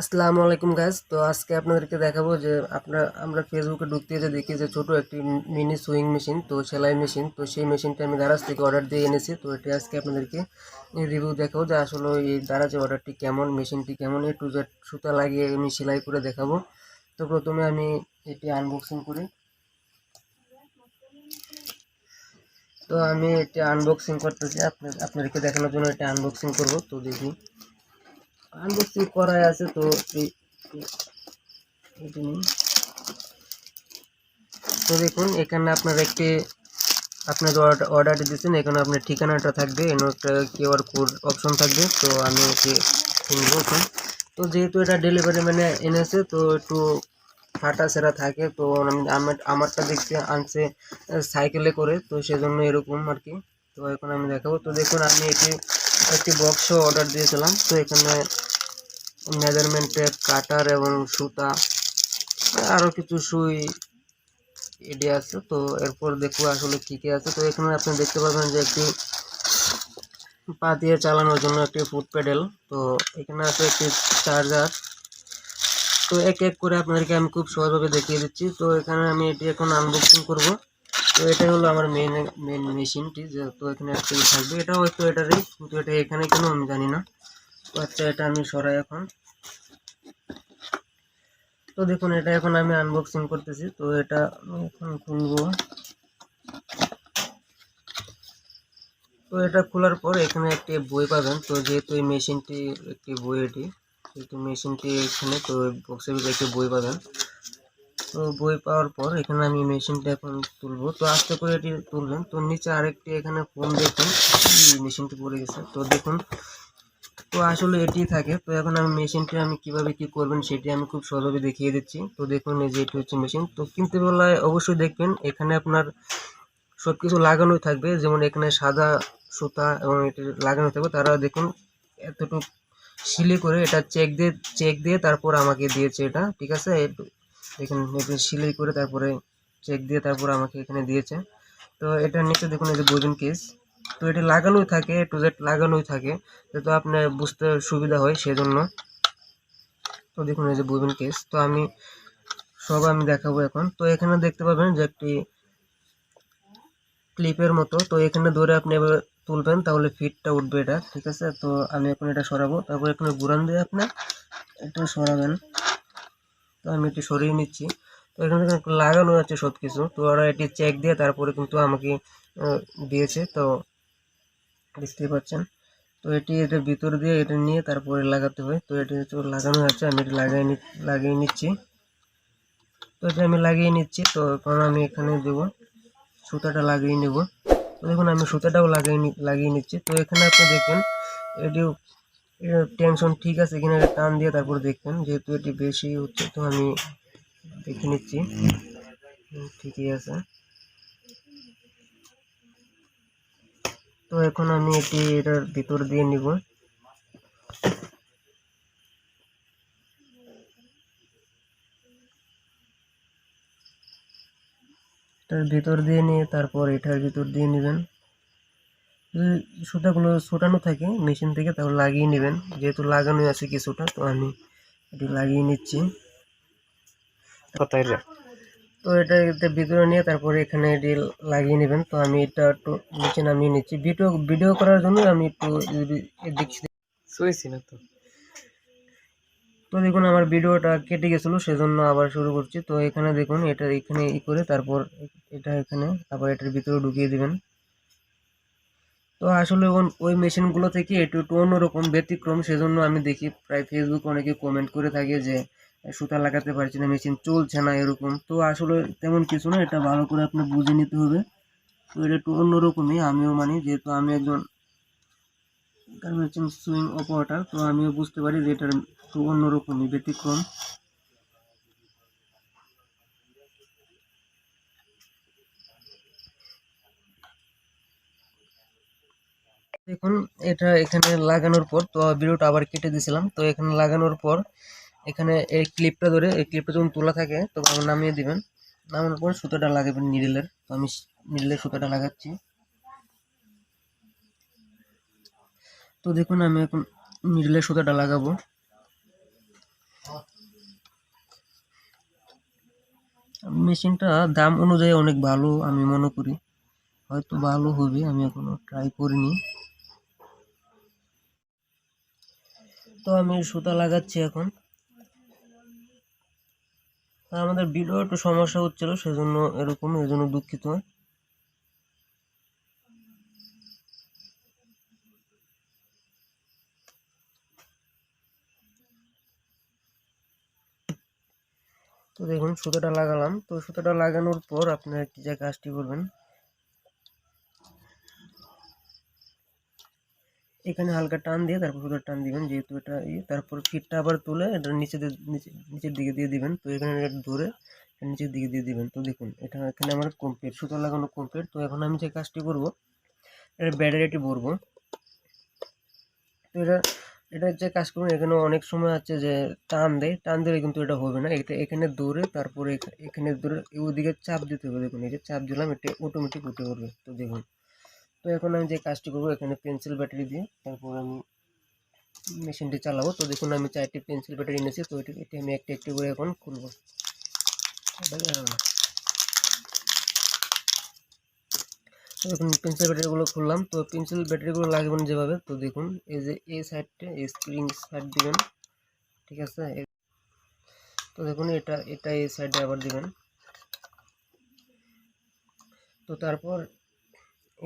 আসসালামু আলাইকুম গাইজ তো আজকে আপনাদেরকে দেখাবো যে আপনার, আমরা ফেসবুকে ঢুকতে যে দেখি যে ছোট একটি মিনি সুইং মেশিন তো সেলাই মেশিন তো সেই মেশিনটা আমি দারাজ থেকে অর্ডার দিয়ে এনেছি। তো এটি আজকে আপনাদেরকে রিভিউ দেখাবো যে আসলে এই দারাজের অর্ডারটি কেমন মেশিনটি কেমন এ টু জেড সুতা লাগিয়ে আমি সেলাই করে দেখাবো। তো প্রথমে আমি এটি আনবক্সিং করি। তো আমি এটি আনবক্সিং করতেছি। আপনাদেরকে দেখানোর জন্য এটা আনবক্সিং করব। তো দেখি। আনবক্সিং করাই আছে তো। তো দেখুন, এখানে আপনার একটি আপনার অর্ডারটি দিচ্ছেন এখানে আপনার ঠিকানাটা থাকবে এখানে একটা কিউআর কোড অপশন থাকবে, তো আমি কিনবো এখন। তো যেহেতু এটা ডেলিভারি মানে এনেছে, তো একটু ফাটা সেরা থাকে, তো আমি আমার আমারটা দেখতে আনছে সাইকেলে করে, তো সেজন্য এরকম আর কি। তো এখন আমি দেখাবো। তো দেখুন, আমি এটি একটি বক্স অর্ডার দিয়েছিলাম, তো এখানে মেজারমেন্টে কাটার এবং সুতা আরও কিছু সুই এডি আছে, তো এরপর দেখব আসলে কী কী আছে। তো এখানে আপনি দেখতে পাবেন যে একটি পা দিয়ে চালানোর জন্য একটি ফুট প্যাডেল তো এখানে আছে একটি চার্জার। তো এক এক করে আপনাদেরকে আমি খুব সহজভাবে দেখিয়ে দিচ্ছি। তো এখানে আমি এটি এখন আনবক্সিং করব। তো এটাই হলো আমার মেন মেন মেশিনটি তো এখানে একটি থাকবে। এটাও হয়তো এটারই, কিন্তু এটা এখানে কেন আমি জানি না। আচ্ছা এটা আমি সরাই এখন। তো দেখুন, এটা এখন আমি আনবক্সিং করতেছি। তো এটা এখন খুলবো। তো এটা খোলার পর এখানে একটি বই পাবেন। তো যেহেতু এই মেশিনটি একটি বই এটি, যেহেতু মেশিনটি এখানে, তো বক্সের ভিতরে একটি বই পাবেন। তো বই পাওয়ার পর এখানে আমি মেশিনটা এখন তুলবো। তো আস্তে করে এটি তুলবেন। তো নিচে আরেকটি এখানে ফোন দেখুন। মেশিনটি পড়ে গেছে। তো দেখুন তো আসলে এটি থাকে। তো এখন আমি মেশিনটি আমি কীভাবে কি করবেন সেটি আমি খুব সহজভাবে দেখিয়ে দিচ্ছি। তো দেখুন, এই যে এটি হচ্ছে মেশিন। তো কিনতে বেলায় অবশ্যই দেখবেন, এখানে আপনার সব কিছু লাগানোই থাকবে। যেমন এখানে সাদা সুতা এবং এটি লাগানো থাকবে। তারা দেখুন, এতটুকু সিলি করে এটা চেক দিয়ে চেক দিয়ে তারপর আমাকে দিয়েছে এটা। ঠিক আছে? এটু- দেখুন, এটি সিলাই করে তারপরে চেক দিয়ে তারপর আমাকে এখানে দিয়েছে। তো এটার নিচে দেখুন, এই যে বোজন কেস। তো এটা লাগানোই থাকে টু জেড লাগানোই থাকে যাতে আপনার বুঝতে সুবিধা হয় সেজন্য। তো দেখুন এই যে বুবিন কেস তো আমি সব আমি দেখাবো এখন। তো এখানে দেখতে পাবেন যে একটি ক্লিপের মতো, তো এখানে ধরে আপনি এবার তুলবেন, তাহলে ফিটটা উঠবে এটা, ঠিক আছে? তো আমি এখন এটা সরাবো, তারপর এখানে ঘুরান দিয়ে আপনি এটা সরাবেন। তো আমি এটি সরিয়ে নিচ্ছি। তো এখানে লাগানো আছে সব কিছু তো ওরা এটি চেক দিয়ে তারপরে কিন্তু আমাকে দিয়েছে। তো বুঝতেই পাচ্ছেন। তো এটি এটা ভিতর দিয়ে এটা নিয়ে তারপরে লাগাতে হয় তো এটি লাগানো আছে, আমি এটা লাগাই লাগিয়ে নিচ্ছি। তো এটা আমি লাগিয়ে নিচ্ছি, তো এখন আমি এখানে দেবো, সুতাটা লাগিয়ে নেব। তো দেখুন, আমি সুতাটাও লাগিয়ে লাগিয়ে নিচ্ছি। তো এখানে আপনি দেখবেন এটি টেনশন ঠিক আছে কিনা এটা টান দিয়ে তারপর দেখবেন। যেহেতু এটি বেশি হচ্ছে, তো আমি দেখে নিচ্ছি। ঠিকই আছে। তো এখন আমি এটি এটার ভিতর দিয়ে নিব। এটার ভিতর দিয়ে নিয়ে তারপর এটার ভিতর দিয়ে নেবেন। যদি সুতাগুলো ছোটানো থাকে মেশিন থেকে তাহলে লাগিয়ে নেবেন। যেহেতু লাগানো আছে কিছুটা, তো আমি এটি লাগিয়ে নিচ্ছি। কোথায় রে তো এটা ভিতরে নিয়ে তারপরে এখানে এটি লাগিয়ে নেবেন। তো আমি এটা একটু নিচে নামিয়ে নিচ্ছি। ভিডিও ভিডিও করার জন্য আমি একটু শুয়েছি না তো। তো দেখুন আমার ভিডিওটা কেটে গেছিল সেজন্য আবার শুরু করছি। তো এখানে দেখুন এটা এখানে ই করে তারপর এটা এখানে আবার এটার ভিতরে ঢুকিয়ে দিবেন। তো আসলে ওই মেশিনগুলো থেকে একটু একটু অন্যরকম ব্যতিক্রম সেজন্য আমি দেখি। প্রায় ফেসবুক অনেকে কমেন্ট করে থাকে যে সুতা লাগাতে পারছি না মেশিন চলছে না এরকম। তো আসলে তেমন কিছু না, এটা ভালো করে আপনার বুঝে নিতে হবে। তো এটা একটু অন্যরকমই, আমিও মানি, যেহেতু আমি একজন সুইং অপারেটার তো আমিও বুঝতে পারি যে এটার একটু অন্যরকমই, ব্যতিক্রম। দেখুন, এটা এখানে লাগানোর পর, তো ভিডিওটা আবার কেটে দিয়েছিলাম। তো এখানে লাগানোর পর এখানে এই ক্লিপটা ধরে, এই ক্লিপটা যখন তোলা থাকে, তখন নামিয়ে দিবেন। নামানোর পরে সুতোটা লাগাবেন নিডেলের তো আমি নিডেলের সুতোটা লাগাচ্ছি। তো দেখুন, আমি এখন নিডেলের সুতোটা লাগাবো। মেশিনটা দাম অনুযায়ী অনেক ভালো, আমি মনে করি। হয়তো ভালো হবে, আমি এখনও ট্রাই করিনি। তো আমি সুতা লাগাচ্ছি এখন। আর আমাদের ভিডিও একটু সমস্যা হচ্ছিল, সেজন্য এরকম, এই জন্য দুঃখিত। তো দেখুন, সুতোটা লাগালাম। তো সুতোটা লাগানোর পর আপনারা কি যে কাজটি করবেন এখানে হালকা টান দিয়ে তারপর সুতোর টান দিবেন, যেহেতু এটা ইয়ে তারপর ফিটটা আবার তুলে এটা নিচে নিচের দিকে দিয়ে দিবেন। তো এখানে এটা ধরে নিচের দিকে দিয়ে দিবেন। তো দেখুন, এটা এখানে আমার কমপ্লিট সুতো লাগানো কমপ্লিট তো এখন আমি যে কাজটি করব এটা ব্যাটারিটি ভরবো। তো এটা এটা যে কাজ করুন এখানে অনেক সময় আছে যে টান দেয়, টান দিলে কিন্তু এটা হবে না। এটা এখানে দৌড়ে তারপরে এখা- এখানে দৌড়ে ওদিকে চাপ দিতে হবে। দেখুন, এই যে চাপ দিলাম, এটা অটোমেটিক উঠে পড়বে। তো দেখুন তো এখন আমি যে কাজটি করব, এখানে পেন্সিল ব্যাটারি দিয়ে তারপর আমি মেশিনটি চালাবো। তো দেখুন, আমি চারটি পেন্সিল ব্যাটারি এনেছি, তো এটি এটি আমি একটি একটি করে এখন খুলবো। তো দেখুন পেন্সিল ব্যাটারিগুলো খুললাম। তো পেন্সিল ব্যাটারিগুলো লাগবেন যেভাবে, তো দেখুন, এই যে এই সাইডটা এই স্প্রিং সাইড দিবেন। ঠিক আছে? তো দেখুন, এটা এটা এই সাইডে আবার দিবেন। তো তারপর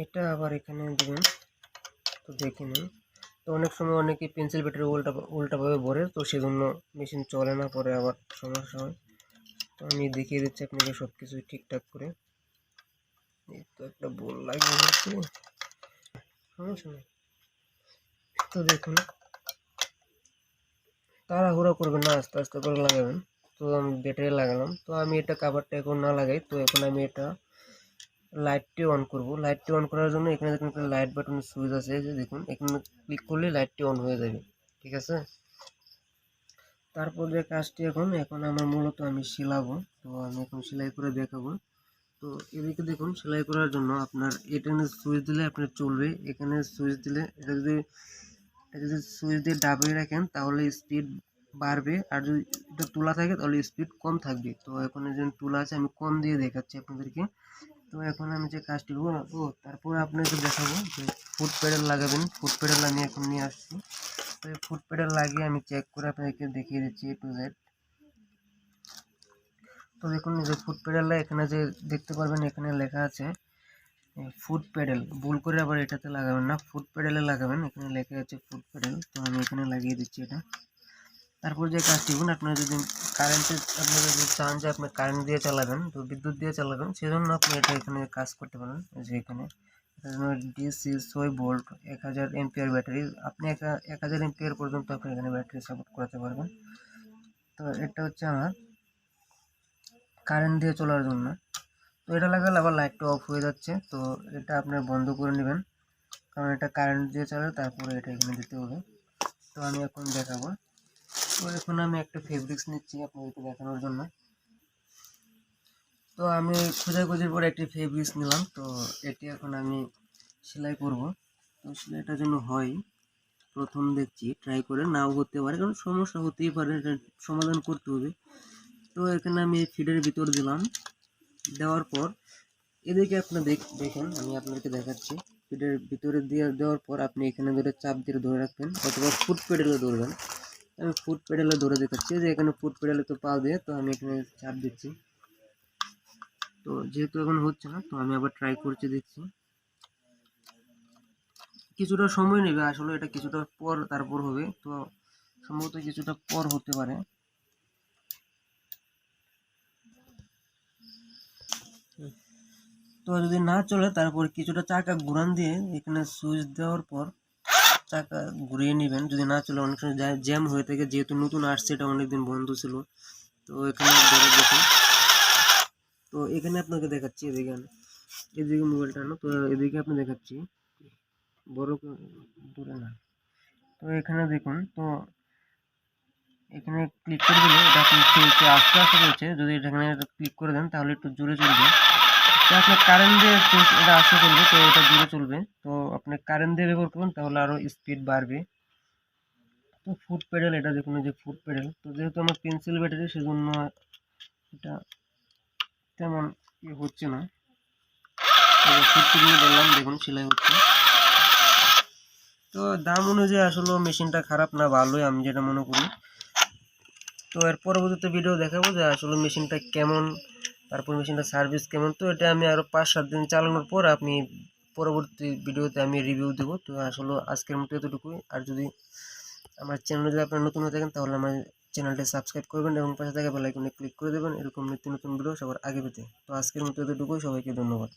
এটা আবার এখানে দিবেন। তো দেখে নিন। তো অনেক সময় অনেকে পেন্সিল ব্যাটারি উল্টা উল্টাভাবে ভরে, তো সেজন্য মেশিন চলে না, পরে আবার সমস্যা হয়। তো আমি দেখিয়ে দিচ্ছি আপনাকে সব কিছু ঠিকঠাক করে। তো একটা বোল দিচ্ছি। সমস্যা নেই। তো দেখুন। তাড়াহুড়ো করবেন না, আস্তে আস্তে করে লাগাবেন। তো আমি ব্যাটারি লাগালাম। তো আমি এটা কাভারটা এখন না লাগাই, তো এখন আমি এটা লাইটটি অন করব। লাইটটি অন করার জন্য এখানে দেখুন একটা লাইট বাটনের সুইচ আছে যে দেখুন, এখানে ক্লিক করলে লাইটটি অন হয়ে যাবে, ঠিক আছে? তারপর যে কাজটি এখন এখন আমার মূলত আমি সেলাবো, তো আমি এখন সেলাই করে দেখাবো। তো এদিকে দেখুন, সেলাই করার জন্য আপনার এখানে সুইচ দিলে আপনার চলবে, এখানে সুইচ দিলে এটা যদি এটা যদি সুইচ দিয়ে ডাবিয়ে রাখেন, তাহলে স্পিড বাড়বে, আর যদি এটা তোলা থাকে, তাহলে স্পিড কম থাকবে। তো এখন যে তোলা আছে, আমি কম দিয়ে দেখাচ্ছি আপনাদেরকে। তো এখন আমি যে কাজটি করব ও তারপরে আপনাকে দেখাবো যে ফুট প্যাডেল লাগাবেন। ফুট প্যাডেল আমি এখন নিয়ে আসছি। তো এই ফুট প্যাডেল লাগিয়ে আমি চেক করে আপনাদেরকে দেখিয়ে দিচ্ছি এ টু জেড তো দেখুন যে ফুট প্যাডেলটা এখানে যে দেখতে পারবেন, এখানে লেখা আছে ফুট প্যাডেল ভুল করে আবার এটাতে লাগাবেন না, ফুট প্যাডেলে লাগাবেন। এখানে লেখা আছে ফুট প্যাডেল তো আমি এখানে লাগিয়ে দিচ্ছি এটা। তারপর যে কাজটি করুন আপনারা যদি কারেন্টে আপনি যদি চান যে আপনি কারেন্ট দিয়ে চালাবেন, তো বিদ্যুৎ দিয়ে চালাবেন, সেজন্য আপনি এটা এখানে কাজ করতে পারেন। যে এখানে ডিসি ছয় ভোল্ট এক হাজার এমপিআর ব্যাটারি আপনি এক এক হাজার এমপিআর পর্যন্ত আপনি এখানে ব্যাটারি সাপোর্ট করাতে পারবেন। তো এটা হচ্ছে আমার কারেন্ট দিয়ে চলার জন্য। তো এটা লাগালে আবার লাইটটা অফ হয়ে যাচ্ছে, তো এটা আপনার বন্ধ করে নেবেন। কারণ এটা কারেন্ট দিয়ে চলে তারপরে এটা এখানে দিতে হবে। তো আমি এখন দেখাবো। তো এখন আমি একটা ফেব্রিক্স নিচ্ছি আপনাদেরকে দেখানোর জন্য। তো আমি খোঁজাখুঁজির পরে একটি ফেব্রিক্স নিলাম, তো এটি এখন আমি সেলাই করব। তো সেলাইটার জন্য হয়, প্রথম দেখছি ট্রাই করে নাও হতে পারে, কারণ সমস্যা হতেই পারে সমাধান করতে হবে। তো এখানে আমি ফিডের ভিতর দিলাম, দেওয়ার পর এদিকে আপনার দেখ দেখেন, আমি আপনাকে দেখাচ্ছি। ফিডের ভিতরে দিয়ে দেওয়ার পর আপনি এখানে ধরে চাপ দিয়ে ধরে রাখবেন, অথবা ফুট পেডেলে ধরবেন। আমি ফুট পেডেলে ধরে দেখাচ্ছি যে এখানে ফুট পেডেলে তো পা দিয়ে তো আমি এখানে চাপ দিচ্ছি। তো যেহেতু এখন হচ্ছে না, তো আমি আবার ট্রাই করছি দেখছি। কিছুটা সময় নেবে আসলে, এটা কিছুটা পর তারপর হবে। তো সম্ভবত কিছুটা পর হতে পারে। তো যদি না চলে, তারপর কিছুটা চাকা ঘুরান দিয়ে এখানে সুইচ দেওয়ার পর চাকা ঘুরিয়ে নেবেন। যদি না চলে, অনেক সময় জ্যাম হয়ে থাকে। যেহেতু নতুন আসছে, এটা অনেকদিন বন্ধ ছিল। তো এখানে দেখুন। তো এখানে আপনাকে দেখাচ্ছি এদিকে। এদিকে মোবাইলটা আনো তো এদিকে আপনি দেখাচ্ছি। বড় দূরে না। তো এখানে দেখুন, তো এখানে ক্লিক করে দিলে এটা আস্তে আস্তে চলছে যদি এখানে ক্লিক করে দেন, তাহলে একটু জোরে চলবে। তো কারেন্ট দিয়ে এটা আস্তে করবে তো এটা জোরে চলবে। তো আপনি কারেন্ট দিয়ে ব্যবহার করবেন তাহলে আরও স্পিড বাড়বে। তো ফুট প্যাডেল এটা দেখুন যে ফুট প্যাডেল তো যেহেতু আমার পেন্সিল ব্যাটারি সেজন্য এটা তেমন ইয়ে হচ্ছে না। বললাম, দেখুন সেলাই হচ্ছে। তো দাম অনুযায়ী আসলে মেশিনটা খারাপ না, ভালোই, আমি যেটা মনে করি। তো এর পরবর্তীতে ভিডিও দেখাবো যে আসলে মেশিনটা কেমন তারপর মেশিনটা সার্ভিস কেমন? তো এটা আমি আরও পাঁচ সাত দিন চালানোর পর আপনি পরবর্তী ভিডিওতে আমি রিভিউ দেবো। তো আসলে আজকের মতো এতটুকুই। আর যদি আমার চ্যানেলে যদি আপনারা নতুন হয়ে থাকেন, তাহলে আমার চ্যানেলটি সাবস্ক্রাইব করবেন এবং পাশে থাকা বেলাইকনে ক্লিক করে দেবেন। এরকম নিত্য নতুন ভিডিও সবার আগে পেতে। তো আজকের মতো এতটুকুই। সবাইকে ধন্যবাদ।